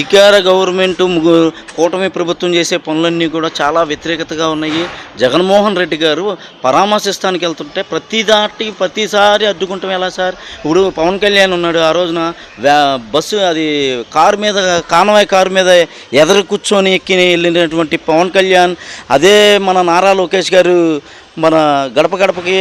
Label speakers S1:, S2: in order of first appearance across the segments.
S1: అధికార గవర్నమెంట్ కూటమి ప్రభుత్వం చేసే పనులన్నీ కూడా చాలా వ్యతిరేకతగా ఉన్నాయి. జగన్మోహన్ రెడ్డి గారు పరామర్శిస్తానికి వెళ్తుంటే ప్రతి దాటికి ప్రతిసారి అడ్డుకుంటాం ఎలా సార్? ఇప్పుడు పవన్ కళ్యాణ్ ఉన్నాడు ఆ రోజున బస్సు అది కారు మీద కానవాయి కారు మీద ఎదరు కూర్చొని ఎక్కి వెళ్ళినటువంటి పవన్ కళ్యాణ్ అదే మన నారా లోకేష్ గారు మన గడప గడపకి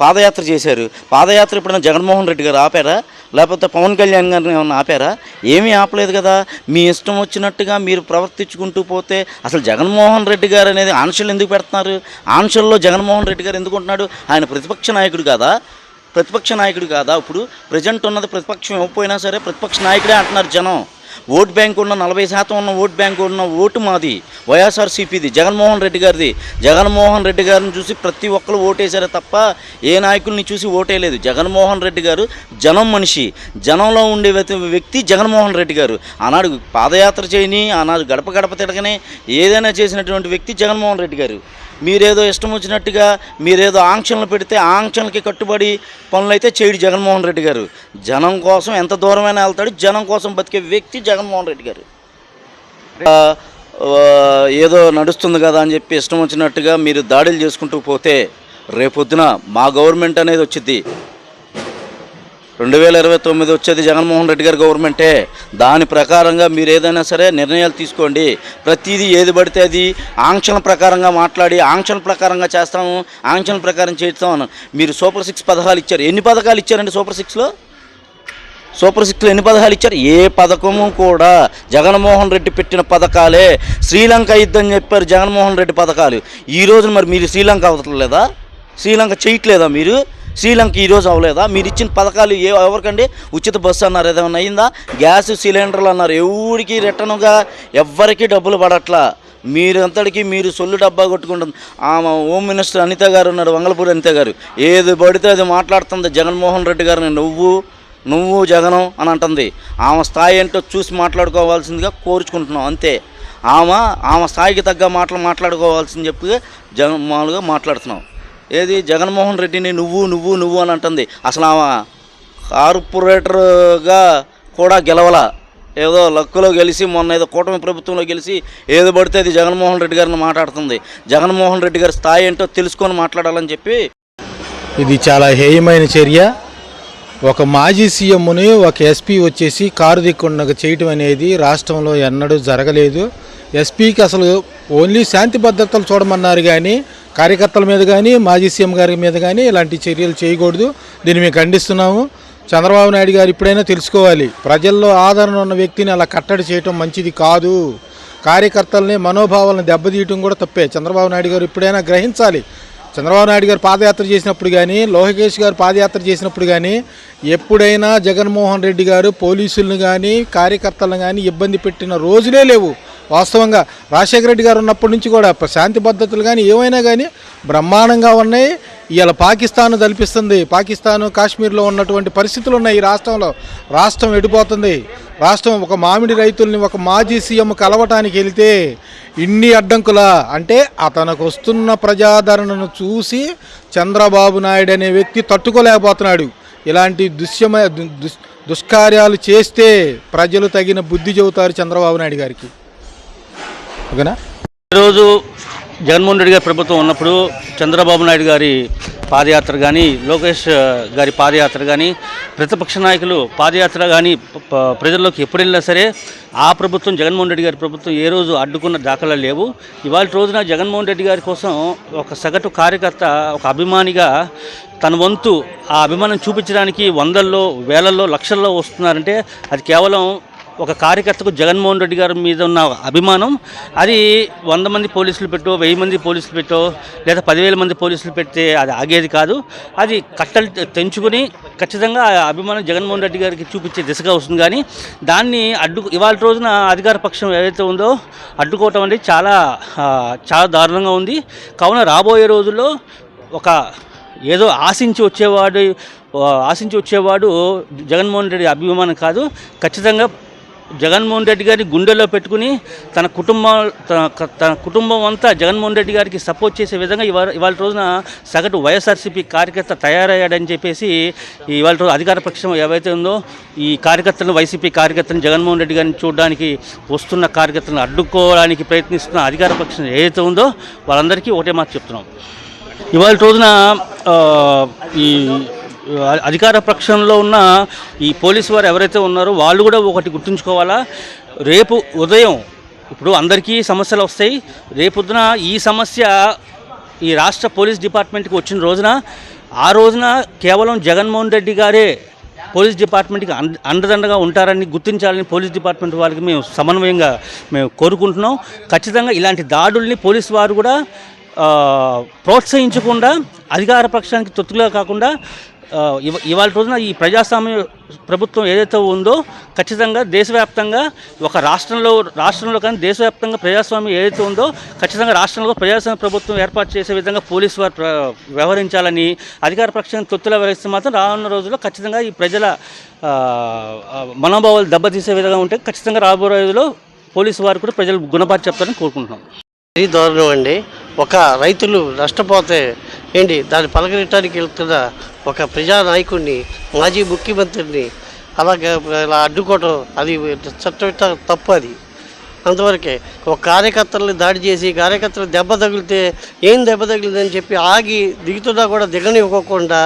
S1: పాదయాత్ర చేశారు. పాదయాత్ర ఎప్పుడైనా జగన్మోహన్ రెడ్డి గారు ఆపారా? లేకపోతే పవన్ కళ్యాణ్ గారిని ఏమన్నా ఆపారా? ఏమీ ఆపలేదు కదా. మీ ఇష్టం వచ్చినట్టుగా మీరు ప్రవర్తించుకుంటూ పోతే అసలు జగన్మోహన్ రెడ్డి గారు అనేది ఆంక్షలు ఎందుకు పెడుతున్నారు? ఆంక్షల్లో జగన్మోహన్ రెడ్డి గారు ఎందుకు ఉంటున్నాడు? ఆయన ప్రతిపక్ష నాయకుడు కాదా? ప్రతిపక్ష నాయకుడు కాదా? ఇప్పుడు ప్రజెంట్ ఉన్నది ప్రతిపక్షం ఇవ్వకపోయినా సరే ప్రతిపక్ష నాయకుడే అంటున్నారు జనం. ఓట్ బ్యాంక్ ఉన్న నలభై శాతం ఉన్న ఓట్ బ్యాంక్ ఉన్న ఓటు మాది. వైఎస్ఆర్సీపీది. జగన్మోహన్ రెడ్డి గారిది. జగన్మోహన్ రెడ్డి గారిని చూసి ప్రతి ఒక్కరు ఓటేశారే తప్ప ఏ నాయకుల్ని చూసి ఓటేయలేదు. జగన్మోహన్ రెడ్డి గారు జనం మనిషి. జనంలో ఉండే వ్యక్తి- వ్యక్తి జగన్మోహన్ రెడ్డి గారు. ఆనాడు పాదయాత్ర చేయని ఆనాడు గడప గడప తిరగని ఏదైనా చేసినటువంటి వ్యక్తి జగన్మోహన్ రెడ్డి గారు. మీరేదో ఇష్టం వచ్చినట్టుగా మీరేదో ఆంక్షలు పెడితే ఆంక్షలకి కట్టుబడి పనులైతే చేయడు జగన్మోహన్ రెడ్డి గారు. జనం కోసం ఎంత దూరమైనా వెళ్తాడు జనం కోసం బతికే వ్యక్తి జగన్మోహన్ రెడ్డి గారు. ఏదో నడుస్తుంది కదా అని చెప్పి ఇష్టం వచ్చినట్టుగా మీరు దాడులు చేసుకుంటూ పోతే రేపొద్దున మా గవర్నమెంట్ అనేది వచ్చింది రెండు వేల ఇరవై తొమ్మిది వచ్చేది జగన్మోహన్ రెడ్డి గారి గవర్నమెంటే. దాని ప్రకారంగా మీరు ఏదైనా సరే నిర్ణయాలు తీసుకోండి. ప్రతిదీ ఏది పడితే అది ఆంక్షల ప్రకారంగా మాట్లాడి ఆంక్షల ప్రకారంగా చేస్తాము ఆంక్షల ప్రకారం చేస్తాము మీరు సూపర్ సిక్స్ పథకాలు ఇచ్చారు. ఎన్ని పథకాలు ఇచ్చారండి సూపర్ సిక్స్లో? సూపర్ సిక్స్లో ఎన్ని పథకాలు ఇచ్చారు? ఏ పథకము కూడా జగన్మోహన్ రెడ్డి పెట్టిన పథకాలే. శ్రీలంక ఇద్దని చెప్పారు జగన్మోహన్ రెడ్డి పథకాలు. ఈ రోజున మరి మీరు శ్రీలంక అవతలేదా శ్రీలంక చేయట్లేదా మీరు? శ్రీలంక ఈరోజు అవ్వలేదా మీరు ఇచ్చిన పథకాలు ఏ ఎవరికండి? ఉచిత బస్సు అన్నారు. ఏదైనా అయిందా? గ్యాస్ సిలిండర్లు అన్నారు. ఎవరికి రిటర్న్గా ఎవ్వరికీ డబ్బులు పడట్లా? మీరు అంతటికి మీరు సొల్లు డబ్బా కొట్టుకుంటుంది. ఆమె హోమ్ మినిస్టర్ అనిత గారు ఉన్నారు వంగలపూడి అనిత గారు. ఏది పడితే అది మాట్లాడుతుంది. జగన్మోహన్ రెడ్డి గారిని నువ్వు నువ్వు జగనం అని అంటుంది. ఆమె స్థాయి ఏంటో చూసి మాట్లాడుకోవాల్సిందిగా కోరుచుకుంటున్నాం. అంతే. ఆమె ఆమె స్థాయికి తగ్గ మాటలు మాట్లాడుకోవాల్సింది చెప్పి జగన్ మామూలుగా మాట్లాడుతున్నాం. ఏది? జగన్మోహన్ రెడ్డిని నువ్వు నువ్వు నువ్వు అని అంటుంది. అసలు ఆమె కార్పొరేటర్గా కూడా గెలవల. ఏదో లక్కులో గెలిచి మొన్న ఏదో కూటమి ప్రభుత్వంలో గెలిచి ఏది పడితే అది జగన్మోహన్ రెడ్డి గారిని మాట్లాడుతుంది. జగన్మోహన్ రెడ్డి గారి స్థాయి ఏంటో తెలుసుకొని మాట్లాడాలని చెప్పి
S2: ఇది చాలా హేయమైన చర్య. ఒక మాజీ సీఎంని ఒక ఎస్పీ వచ్చేసి కారు దిక్కుండా చేయటం అనేది రాష్ట్రంలో ఎన్నడూ జరగలేదు. ఎస్పీకి అసలు ఓన్లీ శాంతి భద్రతలు చూడమన్నారు కానీ కార్యకర్తల మీద కానీ మాజీ సీఎం గారి మీద కానీ ఇలాంటి చర్యలు చేయకూడదు. దీన్ని మేము ఖండిస్తున్నాము. చంద్రబాబు నాయుడు గారు ఇప్పుడైనా తెలుసుకోవాలి. ప్రజల్లో ఆదరణ ఉన్న వ్యక్తిని అలా కట్టడి చేయటం మంచిది కాదు. కార్యకర్తలని మనోభావాలను దెబ్బతీయటం కూడా తప్పే. చంద్రబాబు నాయుడు గారు ఇప్పుడైనా గ్రహించాలి. చంద్రబాబు నాయుడు గారు పాదయాత్ర చేసినప్పుడు కానీ లోకేష్ గారు పాదయాత్ర చేసినప్పుడు కానీ ఎప్పుడైనా జగన్మోహన్ రెడ్డి గారు పోలీసులను కానీ కార్యకర్తలను కానీ ఇబ్బంది పెట్టిన రోజులే లేవు. వాస్తవంగా రాజశేఖర రెడ్డి గారు ఉన్నప్పటి నుంచి కూడా శాంతి పద్ధతులు కానీ ఏమైనా కానీ బ్రహ్మాండంగా ఉన్నాయి. ఇవాళ పాకిస్తాన్ తలపిస్తుంది. పాకిస్తాన్ కాశ్మీర్లో ఉన్నటువంటి పరిస్థితులు ఉన్నాయి ఈ రాష్ట్రంలో. రాష్ట్రం ఎడిపోతుంది. రాష్ట్రం ఒక మామిడి రైతుల్ని ఒక మాజీ సీఎం కలవటానికి వెళితే ఇన్ని అడ్డంకుల అంటే అతనికి వస్తున్న ప్రజాదరణను చూసి చంద్రబాబు నాయుడు అనే వ్యక్తి తట్టుకోలేకపోతున్నాడు. ఇలాంటి దుశ్యమ దు- దుష్కార్యాలు చేస్తే ప్రజలు తగిన బుద్ధి చెబుతారు చంద్రబాబు నాయుడు గారికి. ఓకేనా?
S3: ఈరోజు జగన్మోహన్ రెడ్డి గారి ప్రభుత్వం ఉన్నప్పుడు చంద్రబాబు నాయుడు గారి పాదయాత్ర కానీ లోకేష్ గారి పాదయాత్ర కానీ ప్రతిపక్ష నాయకులు పాదయాత్ర కానీ ప్రజల్లోకి ఎప్పుడు వెళ్ళినా సరే ఆ ప్రభుత్వం జగన్మోహన్ రెడ్డి గారి ప్రభుత్వం ఏ రోజు అడ్డుకున్న దాఖలా లేవు. ఇవాళ రోజున జగన్మోహన్ రెడ్డి గారి కోసం ఒక సగటు కార్యకర్త ఒక అభిమానిగా తన వంతు ఆ అభిమానం చూపించడానికి వందల్లో వేలల్లో లక్షల్లో వస్తున్నారంటే అది కేవలం ఒక కార్యకర్తకు జగన్మోహన్ రెడ్డి గారి మీద ఉన్న అభిమానం అది వంద మంది పోలీసులు పెట్టో వెయ్యి మంది పోలీసులు పెట్టో లేదా పదివేల మంది పోలీసులు పెడితే అది ఆగేది కాదు. అది కట్టలు తెంచుకుని తెంచుకొని ఖచ్చితంగా ఆ అభిమానం జగన్మోహన్ రెడ్డి గారికి చూపించే దిశగా వస్తుంది. కానీ దాన్ని అడ్డు ఇవాళ రోజున అధికార పక్షం ఏదైతే ఉందో అడ్డుకోవటం అనేది చాలా చాలా దారుణంగా ఉంది. కావున రాబోయే రోజుల్లో ఒక ఏదో ఆశించి వచ్చేవాడు ఆశించి వచ్చేవాడు జగన్మోహన్ రెడ్డి అభిమానం కాదు. ఖచ్చితంగా జగన్మోహన్ రెడ్డి గారిని గుండెల్లో పెట్టుకుని తన కుటుంబం తన తన కుటుంబం అంతా జగన్మోహన్ రెడ్డి గారికి సపోర్ట్ చేసే విధంగా ఇవాళ ఇవాళ రోజున సగటు వైఎస్ఆర్సీపీ కార్యకర్త తయారయ్యాడని చెప్పేసి ఇవాళ రోజు అధికార పక్షం ఏవైతే ఉందో ఈ కార్యకర్తలను వైసీపీ కార్యకర్తలను జగన్మోహన్ రెడ్డి గారిని చూడడానికి వస్తున్న కార్యకర్తలను అడ్డుకోవడానికి ప్రయత్నిస్తున్న అధికార పక్షం ఏదైతే ఉందో వాళ్ళందరికీ ఒకటే మాట చెప్తున్నాం. ఇవాళ రోజున ఈ అధికార పక్షంలో ఉన్న ఈ పోలీసు వారు ఎవరైతే ఉన్నారో వాళ్ళు కూడా ఒకటి గుర్తుంచుకోవాలా. రేపు ఉదయం ఇప్పుడు అందరికీ సమస్యలు వస్తాయి. రేపొద్దున ఈ సమస్య ఈ రాష్ట్ర పోలీస్ డిపార్ట్మెంట్కి వచ్చిన రోజున ఆ రోజున కేవలం జగన్మోహన్ రెడ్డి గారే పోలీస్ డిపార్ట్మెంట్కి అండ అండదండగా ఉంటారని గుర్తించాలని పోలీస్ డిపార్ట్మెంట్ వాళ్ళకి మేము సమన్వయంగా మేము కోరుకుంటున్నాం. ఖచ్చితంగా ఇలాంటి దాడుల్ని పోలీసు వారు కూడా ప్రోత్సహించకుండా అధికార పక్షానికి తొత్తుగా కాకుండా ఇవాళ రోజున ఈ ప్రజాస్వామ్య ప్రభుత్వం ఏదైతే ఉందో ఖచ్చితంగా దేశవ్యాప్తంగా ఒక రాష్ట్రంలో రాష్ట్రంలో కానీ దేశవ్యాప్తంగా ప్రజాస్వామ్యం ఏదైతే ఉందో ఖచ్చితంగా రాష్ట్రంలో ప్రజాస్వామ్య ప్రభుత్వం ఏర్పాటు చేసే విధంగా పోలీసు వారు వ్యవహరించాలని అధికార పక్షాన్ని తొత్తులా వ్యవహరిస్తే మాత్రం రానున్న రోజుల్లో ఖచ్చితంగా ఈ ప్రజల మనోభావాలు దెబ్బతీసే విధంగా ఉంటే ఖచ్చితంగా రాబోయే రోజుల్లో పోలీసు వారు కూడా ప్రజలు గుణపాఠం చెప్తారని కోరుకుంటున్నాం.
S4: ఇది దారుణం అండి. ఒక రైతులు నష్టపోతే ఏంటి? దాన్ని పలకరించడానికి వెళ్తున్న ఒక ప్రజానాయకుడిని మాజీ ముఖ్యమంత్రిని అలాగే ఇలా అడ్డుకోవటం అది చట్టం తప్పు అది. అంతవరకే ఒక కార్యకర్తల్ని దాడి చేసి కార్యకర్తలు దెబ్బ తగిలితే ఏం దెబ్బ తగిలిందని చెప్పి ఆగి దిగుతున్నా కూడా దిగనివ్వకుండా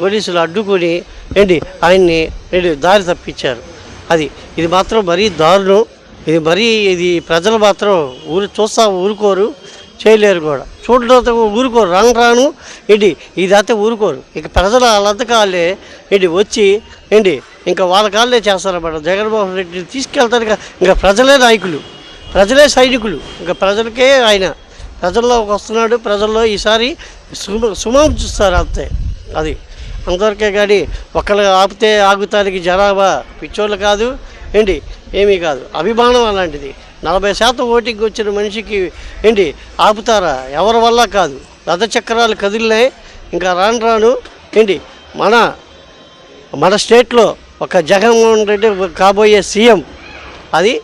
S4: పోలీసులు అడ్డుకొని ఏంటి? ఆయన్ని దారి తప్పించారు. అది ఇది మాత్రం మరీ దారుణం. ఇది మరీ ఇది ప్రజలు మాత్రం ఊరు చూస్తా ఊరుకోరు చేయలేరు కూడా. చూడడంతో ఊరుకోరు. రాను రాను ఏంటి ఇదైతే ఊరుకోరు. ఇక ప్రజలు వాళ్ళంతకాలే ఏంటి వచ్చి ఏంటి ఇంకా వాళ్ళ కాళ్ళే చేస్తారన్నమాట జగన్మోహన్ రెడ్డిని తీసుకెళ్తారు ఇంకా ప్రజలే నాయకులు. ప్రజలే సైనికులు. ఇంకా ప్రజలకే ఆయన. ప్రజల్లోకి వస్తున్నాడు ప్రజల్లో ఈసారి సుమ సుమం చూస్తారు అంతే. అది. అందరికే కానీ ఒకళ్ళు ఆపితే ఆగుతానికి జనాభా పిచ్చోళ్ళు కాదు ఏంటి? ఏమీ కాదు. అభిమానం అలాంటిది. నలభై శాతం ఓటింగ్ వచ్చిన మనిషికి ఏంటి? ఆపుతారా? ఎవరి వల్ల కాదు. రథచక్రాలు కదిలినాయి. ఇంకా రాను రాను ఏంటి? మన మన స్టేట్లో ఒక జగన్మోహన్ రెడ్డి కాబోయే సీఎం. అది